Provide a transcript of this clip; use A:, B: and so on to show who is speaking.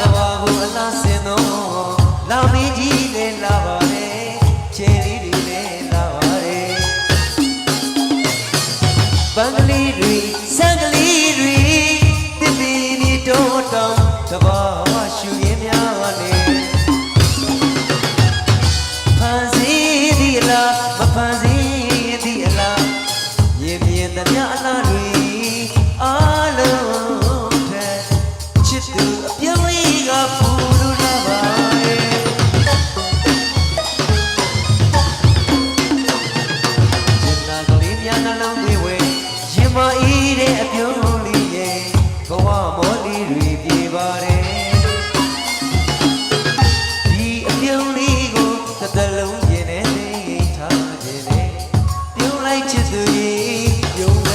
A: ကဘာကိုအလားစင်တော့လာမီးကြီးလည်းလာပါလေချေလေးတွေလည်းလာပါလေပန်းကလေးတွေဆန်းကလေးတွေတစ်ပင်ဒီတော့တောင်ကဘာဝရှူရင်းများလေဖန်စီဒီလားမဖန်စီဒီလားမြေမြင်သမျှအလားတွေ ပြန်နှလုံးသွေးဝဲရင်မအီးတဲ့အပြုံးလေးရဲ့ဘဝမောလီတွေပြေပါတယ်ဒီအပြုံးလေးကိုတစ်သလုံးရင်နဲ့သိထားခြင်းနဲ့ပြုံးလိုက်ချစ်သူကြီးပြုံး